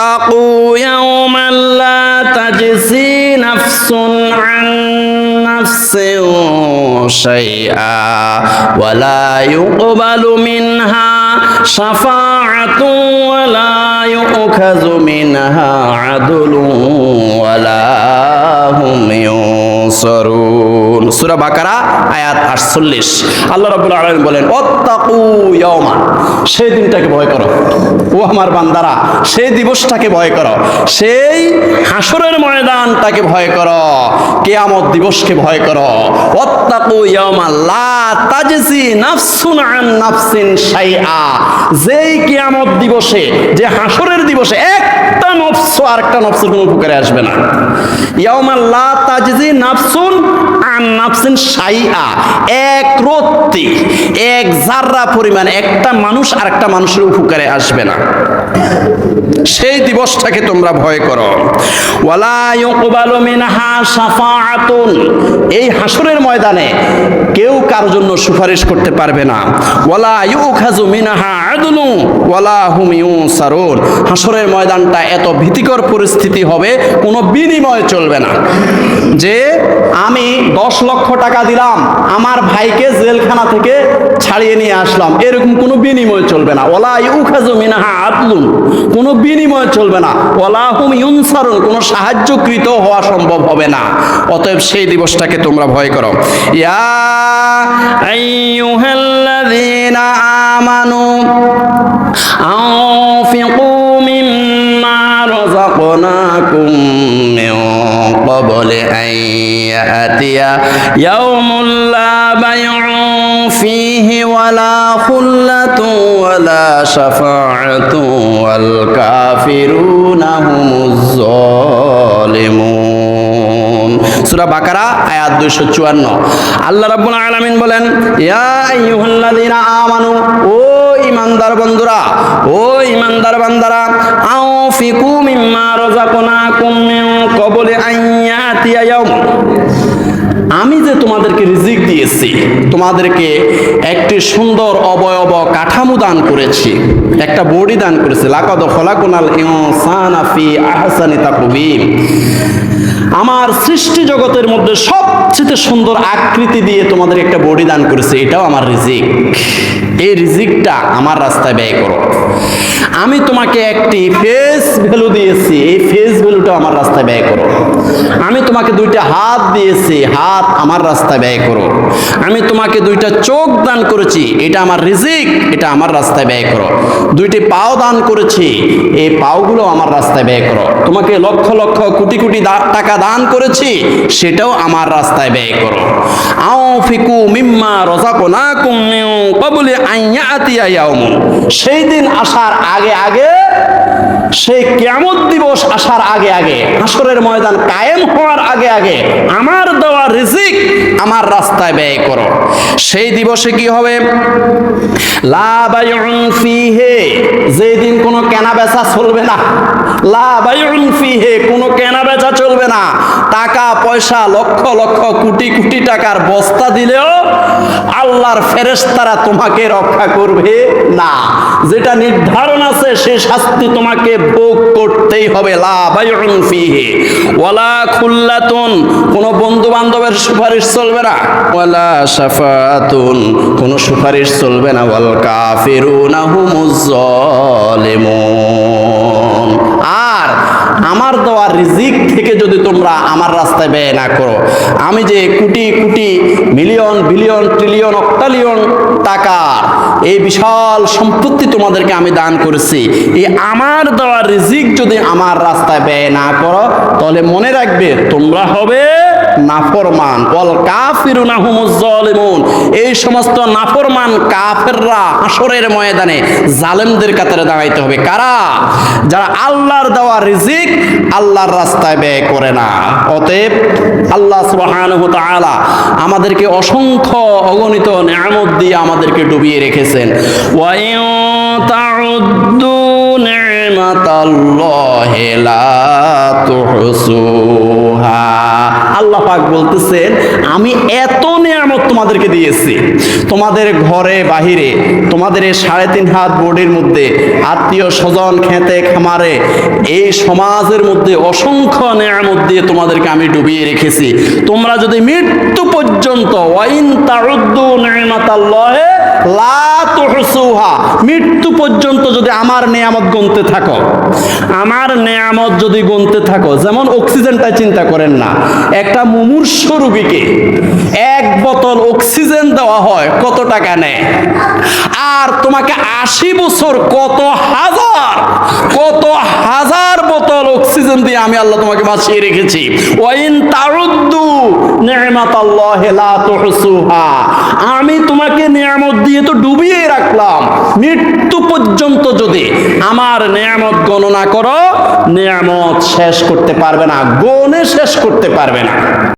واتقوا يوما لا تجزي نفس عن نفس شيئا ولا يقبل منها شفاعة ولا يؤخذ منها عدل ولا هم ينصرون সূরা বাকারা, আয়াত 48 আল্লাহ রাব্বুল আলামিন বলেন ওয়াত্তাকু ইয়াওমা সেই দিনটাকে ভয় করো। ও আমার বান্দারা, সেই দিবসটাকে ভয় করো। সেই হাসরের ময়দানটাকে ভয় করো। কিয়ামত দিবসকে ভয় করো। ওয়াত্তাকু ইয়াওমা লা তাজজি নাফসুন আন নাফসিন শাইআ যেই কিয়ামত দিবসে, যে হাসরের দিবসে একটা নফস আর একটা নফসের কোনো উপকারে আসবে না। ইয়াউমা লা তাজজি নাফসুন আন নাফসিন সাইয়া এক রত্তি, এক জাররা পরিমাণ একটা মানুষ আর একটা মানুষের উপকারে আসবে না। সেই দিবসটাকে তোমরা ভয় করো। এই হাসরের ময়দানে কেউ কার জন্য সুপারিশ করতে পারবে না। ওয়ালা ইউখাজু মিনহা আদলু ওয়ালা হুম হাসরের ময়দানটা এত ভীতিকর পরিস্থিতি হবে, কোনো বিনিময় চলবে না। যে আমি দশ লক্ষ টাকা দিলাম, আমার ভাইকে জেলখানা থেকে ছাড়িয়ে নিয়ে আসলাম, এরকম কোনো বিনিময় চলবে না। ওলা ইউখাজু মিনহা আদলুন। কোনো বিনিময় চলবে না। ওলাহুম ইউনসারুন, কোনো সাহায্যকৃত হওয়া সম্ভব হবে না। অতএব সেই দিবসটাকে তোমরা ভয় করো। ইয়া আন ইয়াতিয়া, ইয়াউমুল লা বাইউন ফীহি ওয়ালা খুল্লাতুন ওয়ালা শাফাআতুন ওয়াল কাফিরুনা হুমুজ জালিমুন সূরা বাকারা, আয়াত 254 আল্লাহ রাব্বুল আলামিন বলেন, ইয়া আইয়ুহাল্লাযীনা আমানু, ও ইমানদার বন্ধুরা ও ইমানদার বান্দারা আনফিকু মিম্মা রাযাকনাকুম মিন ক্বাবলি আন ইয়াতিয়া ইয়াউম। আমি যে তোমাদেরকে রিজিক দিয়েছি, তোমাদেরকে একটি সুন্দর অবয়ব কাঠামো দান করেছি, একটা বডি দান করেছি। লাকাদ খলাকুনাল ইনসানা ফি আহসানি তাকবীম আমার সৃষ্টি জগতের মধ্যে সবচেয়ে সুন্দর আকৃতি দিয়ে তোমাদের একটা বডি দান করেছে, এটাও আমার রিজিক। এই রিজিকটা আমার রাস্তায় ব্যয় করো। আমি তোমাকে একটি ফেস ভ্যালু দিয়েছি, এই ফেস ভ্যালুটা আমার রাস্তায় ব্যয় করো। আমি তোমাকে দুইটা হাত দিয়েছি, হাত আমার রাস্তায় ব্যয় করো। আমি তোমাকে দুইটা চোখ দান করেছি, এটা আমার রিজিক, এটা আমার রাস্তায় ব্যয় করো। দুইটি পাও দান করেছি, এই পাওগুলো আমার রাস্তায় ব্যয় করো। তোমাকে লক্ষ লক্ষ কোটি কোটি টাকা দান করেছি, সেটাও আমার রাস্তায় ব্যয় করো। আও ফিকু মিম্মা রাযাকনাকুম মিন ক্বাবলি আন ইয়াতিয়া ইয়াউমুন। সেই দিন আসার আগে আগে, সেই কিয়ামত দিবস আসার আগে আগে হাসরের ময়দান কায়েম হওয়ার আগে আগে আমার দেওয়া রিজিক আমার রাস্তায় ব্যয় করো। সেই দিবসে কি হবে? লা বাইউন ফিহে, যেদিন কোনো কেনা বেচা চলবে না। ফিহে, কোনো কেনা বেচা চলবে না। টাকা, পয়সা, লক্ষ লক্ষ, কোটি কোটি টাকার বস্তা দিলেও আল্লাহর ফেরেশতারা তোমাকে রক্ষা করবে না। যেটা নির্ধারণ আছে, সে শাস্তি তোমাকে ভোগ করতেই হবে। ওয়ালা খুল্লাতুন, কোনো বন্ধু বান্ধবের সুপারিশ চলবে না। ওয়ালা শাফাতুন কোনো সুপারিশ চলবে না। ওয়াল কাফিরুনা হুমুজ আর আমার দেওয়া রিজিক থেকে যদি তোমরা আমার রাস্তায় ব্যয় না করো, আমি যে crore crore million, billion, trillion, অক্টালিয়ন টাকা এই বিশাল সম্পত্তি তোমাদেরকে আমি দান করেছি, এই আমার দেওয়া রিজিক যদি আমার রাস্তায় ব্যয় না করো, তাহলে মনে রাখবে তোমরা হবে নাফরমান, বল কাফিরুনা হুমুজ এই সমস্ত নাফরমান কাফেররা হাসরের ময়দানে জালেমদের কাতারে দাঁড়াইতে হবে। কারা? যারা আল্লাহর দেওয়া রিজিক আল্লাহর রাস্তায় ব্যয় করে না। অতএব আল্লাহ সুবহানাহু আমাদেরকে অসংখ্য অগণিত নিয়ামত দিয়ে আমাদেরকে ডুবিয়ে রেখেছেন। ওয়া তাউদ্দু আল্লাহ পাক বলতেছেন, আমি এত নিয়ামত তোমাদেরকে দিয়েছি। তোমাদের ঘরে বাহিরে, তোমাদের এই সাড়ে তিন হাত বোর্ডের মধ্যে আত্মীয় স্বজন খেতে খামারে, এই সমাজের মধ্যে অসংখ্য নিয়ামত দিয়ে তোমাদেরকে আমি ডুবিয়ে রেখেছি। তোমরা যদি মৃত্যু পর্যন্ত ওয়াইন তারুদ্দু নি'মাতাল্লাহি লা তুহসুহা মৃত্যু পর্যন্ত যদি আমার নেয়ামত গুনতে থাকো, আমার নেয়ামত যদি গুনতে থাকো, যেমন অক্সিজেনটা চিন্তা করেন না, একটা মুমূর্ষ রোগীকে এক বোতল অক্সিজেন দেওয়া হয়, কত টাকা নেয়? আর তোমাকে আশি বছর, কত হাজার কত হাজার বোতল অক্সিজেন দিয়ে আমি আল্লাহ তোমাকে বাঁচিয়ে রেখেছি। ওয়াইন তারুদ্দু নি'মাত আল্লাহ আমি তোমাকে নিয়ামত মৃত্যু পর্যন্ত যদি আমার নিয়ামত গণনা করো, নিয়ামত শেষ করতে পারবে না, গণে শেষ করতে পারবে না।